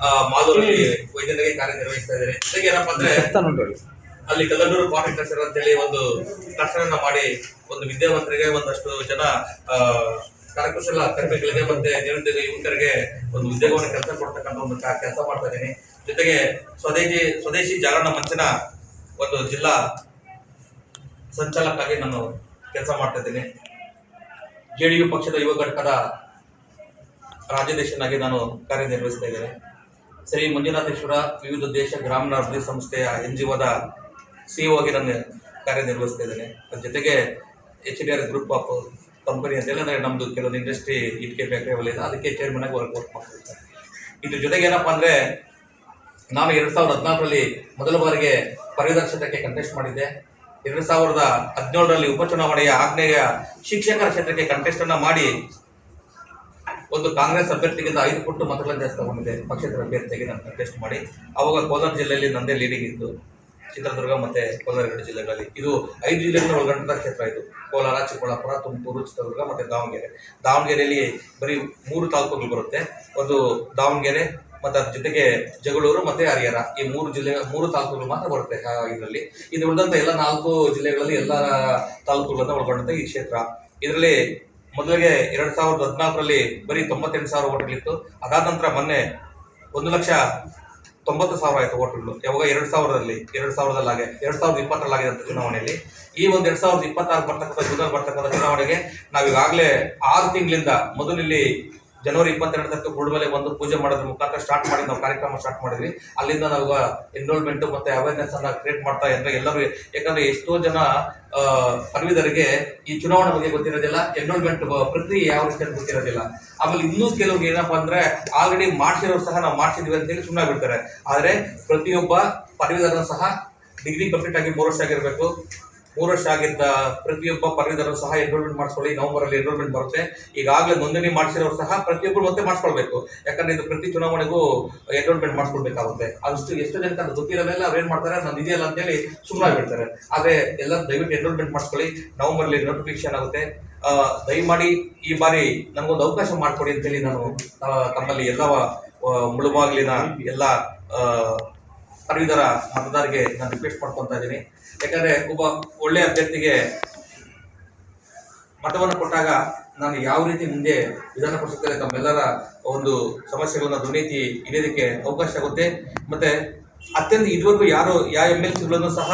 ಆ, ಮಾಲೂರಲ್ಲಿ ವೈದ್ಯರಾಗಿ ಕಾರ್ಯನಿರ್ವಹಿಸ್ತಾ ಇದ್ದಾರೆ. ಜೊತೆಗೆ ಏನಪ್ಪಾ ಅಂದ್ರೆ ಅಲ್ಲಿ ಕಲ್ಲೂರು ಕಾಫಿ ಕಲ್ಚರ್ ಅಂತೇಳಿ ಒಂದು ಕಟ್ಟಡನ ಮಾಡಿ ಒಂದು ವಿದ್ಯಾವಂತರಿಗೆ ಒಂದಷ್ಟು ಜನ ಕರಕುಶಲ ಕರ್ಮಿಗಳಿಗೆ ಮತ್ತೆ ನಿರುದ್ಯೋಗ ಯುವಕರಿಗೆ ಒಂದು ಉದ್ಯೋಗವನ್ನು ಕೆಲಸ ಕೊಡ್ತಕ್ಕಂಥ ಒಂದು ಕೆಲಸ ಮಾಡ್ತಾ ಇದ್ದೀನಿ. ಜೊತೆಗೆ ಸ್ವದೇಶಿ ಸ್ವದೇಶಿ ಜಾಗರಣ ಮಂಚನ ಒಂದು ಜಿಲ್ಲಾ ಸಂಚಾಲಕಾಗಿ ನಾನು ಕೆಲಸ ಮಾಡ್ತಾ ಇದ್ದೀನಿ. ಜೆಡಿಯು ಪಕ್ಷದ ಯುವ ಘಟಕದ ರಾಜ್ಯಾಧ್ಯಕ್ಷನಾಗಿ ನಾನು ಕಾರ್ಯನಿರ್ವಹಿಸ್ತಾ ಇದ್ದೇನೆ. ಶ್ರೀ ಮಂಜುನಾಥೇಶ್ವರ ವಿವಿಧ ದೇಶ ಗ್ರಾಮೀಣ ಅಭಿವೃದ್ಧಿ ಸಂಸ್ಥೆಯ ಎನ್ ಜಿ ಒದ ಸಿಇಒಗೆ ಆಗಿ ನಾನು ಕಾರ್ಯನಿರ್ವಹಿಸ್ತಾ ಇದ್ದೇನೆ. ಅದ್ರ ಜೊತೆಗೆ H D R group of company ಅಂತ ಹೇಳಿದ್ರೆ ನಮ್ಮದು ಕೆಲವೊಂದು ಇಂಡಸ್ಟ್ರಿ ಇಟ್ಕೆ ಫ್ಯಾಕ್ಟ್ರಿ ಇದೆ. ಅದಕ್ಕೆ ಚೇರ್ಮನ್ ಆಗಿ ವರ್ಕ್ ವರ್ಕ್ ಮಾಡ್ತಾ ಇದ್ದೇನೆ. ಇದ್ರ ಜೊತೆಗೆ ಏನಪ್ಪ ಅಂದರೆ ನಾನು ಎರಡು ಸಾವಿರದ ಹದಿನಾಲ್ಕರಲ್ಲಿ ಮೊದಲ ಬಾರಿಗೆ ಪರಿದರ್ಶಕಕ್ಕೆ ಕಂಟೆಸ್ಟ್ ಮಾಡಿದ್ದೆ. ಎರಡು ಸಾವಿರದ ಹದಿನೇಳರಲ್ಲಿ ಉಪಚುನಾವಣೆಯ ಆಗ್ನೇಯ ಶಿಕ್ಷಕರ ಕ್ಷೇತ್ರಕ್ಕೆ ಕಂಟೆಸ್ಟ್ ಅನ್ನ ಮಾಡಿ ಒಂದು ಕಾಂಗ್ರೆಸ್ ಅಭ್ಯರ್ಥಿಗಿಂತ ಐದು ಪುಟ್ಟು ಮತಗಳನ್ನು ಜಾಸ್ತಿ ತಗೊಂಡಿದೆ. ಪಕ್ಷೇತರ ಅಭ್ಯರ್ಥಿಯಾಗಿ ನಾನು ಕಂಟೆಸ್ಟ್ ಮಾಡಿ. ಅವಾಗ ಕೋಲಾರ ಜಿಲ್ಲೆಯಲ್ಲಿ ನಂದೇ ಲೀಡಿಂಗ್ ಇತ್ತು. ಚಿತ್ರದುರ್ಗ ಮತ್ತೆ ಕೋಲಾರ ಎರಡು ಜಿಲ್ಲೆಗಳಲ್ಲಿ. ಇದು ಐದು ಜಿಲ್ಲೆಗಳನ್ನು ಒಳಗೊಂಡಂತ ಕ್ಷೇತ್ರ ಇದು. ಕೋಲಾರ, ಚಿಕ್ಕಬಳ್ಳಾಪುರ, ತುಮಕೂರು, ಚಿತ್ರದುರ್ಗ ಮತ್ತೆ ದಾವಣಗೆರೆ. ದಾವಣಗೆರೆಯಲ್ಲಿ ಬರೀ ಮೂರು ತಾಲೂಕುಗಳು ಬರುತ್ತೆ. ಒಂದು ದಾವಣಗೆರೆ ಮತ್ತೆ ಅದ್ರ ಜೊತೆಗೆ ಜಗಳೂರು ಮತ್ತೆ ಹರಿಹರ. ಈ ಮೂರು ಜಿಲ್ಲೆ ಮೂರು ತಾಲೂಕುಗಳು ಮಾತ್ರ ಬರುತ್ತೆ ಇದರಲ್ಲಿ. ಇದು ಉಳಿದಂಥ ಎಲ್ಲ ನಾಲ್ಕು ಜಿಲ್ಲೆಗಳಲ್ಲಿ ಎಲ್ಲ ತಾಲೂಕುಗಳನ್ನು ಒಳಗೊಂಡಂತ ಈ ಕ್ಷೇತ್ರ. ಇದರಲ್ಲಿ ಮೊದಲಿಗೆ ಎರಡು ಸಾವಿರದ ಹದಿನಾಲ್ಕರಲ್ಲಿ ಬರೀ ತೊಂಬತ್ತೆಂಟು ಸಾವಿರ ಓಟ್ಗಳಿತ್ತು. ಅದಾದ ನಂತರ ಮೊನ್ನೆ ಒಂದು ಲಕ್ಷ ತೊಂಬತ್ತು ಸಾವಿರ ಆಯಿತು ಓಟ್ಗಳು. ಯಾವಾಗ ಎರಡು ಸಾವಿರದಲ್ಲಿ, ಎರಡು ಸಾವಿರದಲ್ಲಾಗೆ ಎರಡು ಸಾವಿರದ ಇಪ್ಪತ್ತರಲ್ಲಾಗಿದ್ದಂಥ ಚುನಾವಣೆಯಲ್ಲಿ. ಈ ಒಂದು ಎರಡು ಸಾವಿರದ ಇಪ್ಪತ್ತಾರು ಬರ್ತಕ್ಕಂಥ, ಜೂನಲ್ಲಿ ಬರ್ತಕ್ಕಂಥ ಚುನಾವಣೆಗೆ ನಾವು ಈಗಾಗಲೇ ಆರು ತಿಂಗಳಿಂದ ಮೊದಲು ಇಲ್ಲಿ ಜನವರಿ ಇಪ್ಪತ್ತೆರಡು ತನಕ ಗುಡ್ಮೇಲೆ ಬಂದು ಪೂಜೆ ಮಾಡೋದ್ರ ಮುಖಾಂತರ ಸ್ಟಾರ್ಟ್ ಮಾಡಿ ನಾವು ಕಾರ್ಯಕ್ರಮ ಸ್ಟಾರ್ಟ್ ಮಾಡಿದ್ವಿ. ಅಲ್ಲಿಂದ ನಾವು ಎನ್ರೋಲ್ಮೆಂಟ್ ಮತ್ತೆ ಅವೇರ್ನೆಸ್ ಅನ್ನ ಕ್ರಿಯೇಟ್ ಮಾಡ್ತಾ ಇದ್ರೆ ಎಲ್ಲರೂ, ಯಾಕಂದ್ರೆ ಎಷ್ಟೋ ಜನ ಪದವೀಧರಿಗೆ ಈ ಚುನಾವಣೆ ಬಗ್ಗೆ ಗೊತ್ತಿರೋದಿಲ್ಲ ಎನ್ರೋಲ್ಮೆಂಟ್ ಪ್ರಕ್ರಿಯೆ ಯಾವ ರೀತಿ ಗೊತ್ತಿರೋದಿಲ್ಲ. ಆಮೇಲೆ ಇನ್ನೂ ಕೆಲವ್ರಿಗೆ ಏನಪ್ಪಾ ಅಂದ್ರೆ ಆಲ್ರೆಡಿ ಮಾಡ್ಸಿರೋರು ಸಹ ನಾವು ಮಾಡ್ಸಿದ್ವಿ ಅಂತ ಹೇಳಿ ಸುಮ್ಮನೆ ಬಿಡ್ತಾರೆ ಆದ್ರೆ ಪ್ರತಿಯೊಬ್ಬ ಪದವೀಧರನು ಸಹ ಡಿಗ್ರಿ ಕಂಪ್ಲೀಟ್ ಆಗಿ ಮೂರು ವರ್ಷ ಆಗಿರಬೇಕು. ಮೂರು ವರ್ಷ ಆಗಿದ್ದ ಪ್ರತಿಯೊಬ್ಬ ಪದವೀಧರರು ಸಹ ಎನ್ರೋಲ್ಮೆಂಟ್ ಮಾಡಿಸ್ಕೊಳ್ಳಿ ನವೆಂಬರ್ ಅಲ್ಲಿ ಎನ್ರೋಲ್ಮೆಂಟ್ ಬರುತ್ತೆ. ಈಗಾಗಲೇ ನೋಂದಣಿ ಮಾಡಿಸಿರೋರು ಸಹ ಪ್ರತಿಯೊಬ್ಬರು ಮತ್ತೆ ಮಾಡಿಸ್ಕೊಳ್ಬೇಕು. ಯಾಕಂದ್ರೆ ಇದು ಪ್ರತಿ ಚುನಾವಣೆಗೂ ಎನ್ರೋಲ್ಮೆಂಟ್ ಮಾಡಿಸ್ಕೊಳ್ಬೇಕಾಗುತ್ತೆ. ಅದಷ್ಟು ಎಷ್ಟು ಜನಕ್ಕೆ ಅದು ಗೊತ್ತಿರೋದೆಲ್ಲ ಅವ್ರು ಏನ್ ಮಾಡ್ತಾರೆ, ನಾನು ಇದೆಯಲ್ಲ ಅಂತೇಳಿ ಸುಮ್ಮನೆ ಬಿಡ್ತಾರೆ ಆದ್ರೆ ಎಲ್ಲ ದಯವಿಟ್ಟು ಎನ್ರೋಲ್ಮೆಂಟ್ ಮಾಡಿಸ್ಕೊಳ್ಳಿ. ಅಲ್ಲಿ ನೋಟಿಫಿಕೇಶನ್ ಆಗುತ್ತೆ. ದಯಮಾಡಿ ಈ ಬಾರಿ ನನಗೊಂದು ಅವಕಾಶ ಮಾಡಿಕೊಡಿ ಅಂತೇಳಿ ನಾನು ತಮ್ಮಲ್ಲಿ ಎಲ್ಲ ಮುಳುಬಾಗಿಲಿನ ಎಲ್ಲ ಪದವೀಧರ ಮತದಾರರಿಗೆ ನಾನು ರಿಕ್ವೆಸ್ಟ್ ಮಾಡ್ಕೊತಾ ಇದ್ದೀನಿ. ಯಾಕಂದ್ರೆ ಒಬ್ಬ ಒಳ್ಳೆಯ ಅಭ್ಯರ್ಥಿಗೆ ಮತವನ್ನು ಕೊಟ್ಟಾಗ ನಾನು ಯಾವ ರೀತಿ ಮುಂದೆ ವಿಧಾನ ಪರಿಷತ್ತಲ್ಲಿ ತಮ್ಮೆಲ್ಲರ ಒಂದು ಸಮಸ್ಯೆಗಳನ್ನ ದುರ್ನೀತಿ ಇಡೋದಕ್ಕೆ ಅವಕಾಶ ಆಗುತ್ತೆ. ಮತ್ತೆ ಅತ್ಯಂತ ಇದುವರೆಗೂ ಯಾರು, ಯಾವ ಎಂ ಎಲ್ ಸಿಗಳನ್ನು ಸಹ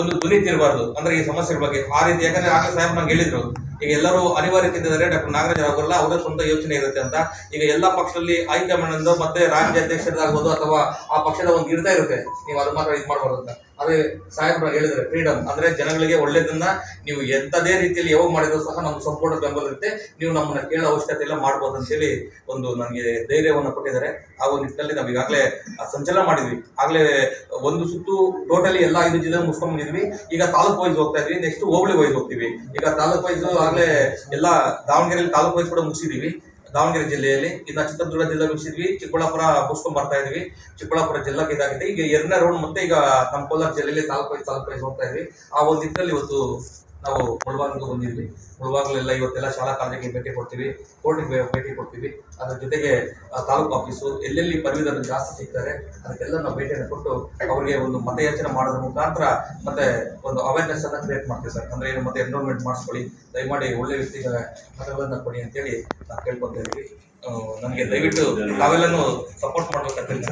ಒಂದು ದುರ್ನೀತಿ ಇರಬಾರ್ದು. ಅಂದ್ರೆ ಈ ಸಮಸ್ಯೆಗಳ ಬಗ್ಗೆ ಆ ರೀತಿ. ಯಾಕಂದ್ರೆ ಆಗ ಸಾಹೇಬ್ ನಂಗೆ ಹೇಳಿದ್ರು ಈಗ ಎಲ್ಲರೂ ಅನಿವಾರ್ಯತೆ ಇದ್ದಾರೆ ಡಾಕ್ಟರ್ ನಾಗರಾಜ್ ಅವರಲ್ಲ ಅವರ ಸ್ವಂತ ಯೋಚನೆ ಇರುತ್ತೆ ಅಂತ. ಈಗ ಎಲ್ಲ ಪಕ್ಷದಲ್ಲಿ ಹೈಕಮಾಂಡ್ ಮತ್ತೆ ರಾಜ್ಯ ಅಧ್ಯಕ್ಷರದಾಗ್ಬೋದು ಅಥವಾ ಆ ಪಕ್ಷದ ಒಂದು ಹಿಡಿತ ಇರುತ್ತೆ. ನೀವು ಅದು ಮಾತ್ರ ಇದು ಮಾಡಬಾರ್ದು ಅಂತ. ಅದೇ ಸಾಹೇಬ್ರ ಹೇಳಿದ್ರೆ ಫ್ರೀಡಮ್ ಅಂದ್ರೆ ಜನಗಳಿಗೆ ಒಳ್ಳೇದನ್ನ ನೀವು ಎಂತದೇ ರೀತಿಯಲ್ಲಿ ಯಾವಾಗ ಮಾಡಿದ್ರು ಸಹ ನಮ್ಗೆ ಸಪೋರ್ಟ್ ಬೆಂಬಲ ಇರುತ್ತೆ. ನೀವು ನಮ್ಮನ್ನ ಕೇಳೋ ಅವಶ್ಯಕತೆ ಇಲ್ಲ, ಮಾಡ್ಬೋದು ಅಂತ ಹೇಳಿ ಒಂದು ನನಗೆ ಧೈರ್ಯವನ್ನು ಕೊಟ್ಟಿದ್ದಾರೆ. ಆ ಒಂದು ನಿಟ್ಟಿನಲ್ಲಿ ನಾವು ಈಗಾಗಲೇ ಸಂಚಲನ ಮಾಡಿದ್ವಿ. ಆಗ್ಲೇ ಒಂದು ಸುತ್ತು ಟೋಟಲಿ ಎಲ್ಲ ಐದು ಜಿಲ್ಲೆ ಮುಸ್ಕೊಂಡ್ಬಂದಿದ್ವಿ ಈಗ ತಾಲೂಕು ವೈಸ್ ಹೋಗ್ತಾ ಇದ್ವಿ. ನೆಕ್ಸ್ಟ್ ಹೋಬಳಿ ವೈಸ್ ಹೋಗ್ತೀವಿ. ಈಗ ತಾಲೂಕ್ ವೈಸ್ ಆಗ್ಲೇ ಎಲ್ಲ ದಾವಣಗೆರೆಯಲ್ಲಿ ತಾಲೂಕು ವೈಸ್ ಕೂಡ ಮುಗಿಸಿದೀವಿ. ದಾವಣಗೆರೆ ಜಿಲ್ಲೆಯಲ್ಲಿ ಇನ್ನ ಚಿತ್ರದುರ್ಗ ಜಿಲ್ಲೆ ಮುಗಿಸಿದ್ವಿ ಚಿಕ್ಕಬಳ್ಳಾಪುರ ಮುಗಿಸ್ಕೊಂಡ್ ಬರ್ತಾ ಇದ್ವಿ. ಚಿಕ್ಕಬಳ್ಳಾಪುರ ಜಿಲ್ಲೆಗೆ ಇದಾಗಿದೆ. ಈಗ ಎರಡನೇ ರೌಂಡ್ ಮತ್ತೆ ಈಗ ನಮ್ಮ ಕೋಲಾರ ಜಿಲ್ಲೆಯಲ್ಲಿ ತಾಲೂಕು ತಾಲೂಕು ಹೋಗ್ತಾ ಇದ್ವಿ. ಆ ಒಂದು ಇವತ್ತು ನಾವು ಮುಳಬಾಗಿಲಿಗೆ ಬಂದಿದ್ವಿ. ಮುಳಬಾಗಿಲೆಲ್ಲ ಇವತ್ತೆಲ್ಲ ಶಾಲಾ ಕಾಲೇಜಿಗೆ ಭೇಟಿ ಕೊಡ್ತೀವಿ, ಕೋರ್ಟಿಗೆ ಭೇಟಿ ಕೊಡ್ತೀವಿ. ಅದ್ರ ಜೊತೆಗೆ ತಾಲೂಕು ಆಫೀಸು, ಎಲ್ಲೆಲ್ಲಿ ಪದವೀಧರರು ಜಾಸ್ತಿ ಸಿಗ್ತಾರೆ, ಅದಕ್ಕೆಲ್ಲ ನಾವು ಭೇಟಿಯನ್ನು ಕೊಟ್ಟು ಅವರಿಗೆ ಒಂದು ಮತಯಾಚನೆ ಮಾಡೋದ್ರ ಮುಖಾಂತರ ಮತ್ತೆ ಒಂದು ಅವೇರ್ನೆಸ್ ಅನ್ನ ಕ್ರಿಯೇಟ್ ಮಾಡ್ತೀವಿ ಸರ್. ಅಂದ್ರೆ ಏನು, ಮತ್ತೆ ಎನ್ರೋಲ್ಮೆಂಟ್ ಮಾಡಿಸ್ಕೊಳ್ಳಿ. ದಯಮಾಡಿ ಒಳ್ಳೆ ವ್ಯಕ್ತಿಗಳ ಮತಗಳನ್ನು ಕೊಡಿ ಅಂತೇಳಿ ನಾವು ಕೇಳ್ಕೊತಾ ಇದ್ವಿ ನನಗೆ ದಯವಿಟ್ಟು ನಾವೆಲ್ಲನೂ ಸಪೋರ್ಟ್ ಮಾಡ್ಬೇಕಂತ.